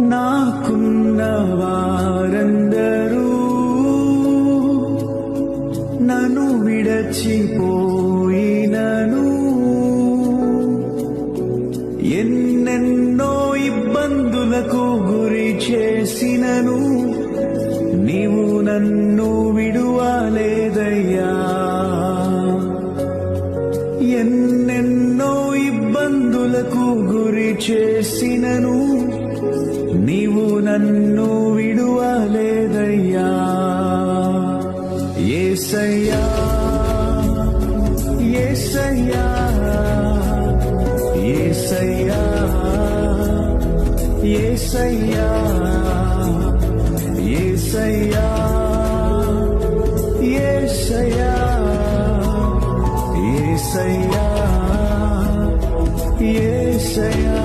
నాకున్న వారందరూ నన్ను విడచిపోయినను. ఎన్నెన్నో ఇబ్బందులకు గురి చేసినను. నీవు నన్ను విడువలేదయ్యా. ఎన్నెన్నో ఇబ్బందులకు గురి చేసినను. నీవు నన్ను విడువలేదయ్యా. ఏసయ్యా ఏసయ్యా ఏసయ్యా ఏసయ్యా ఏసయ్యా ఏసయ్యా ఏసయ్యా ఏసయ్యా.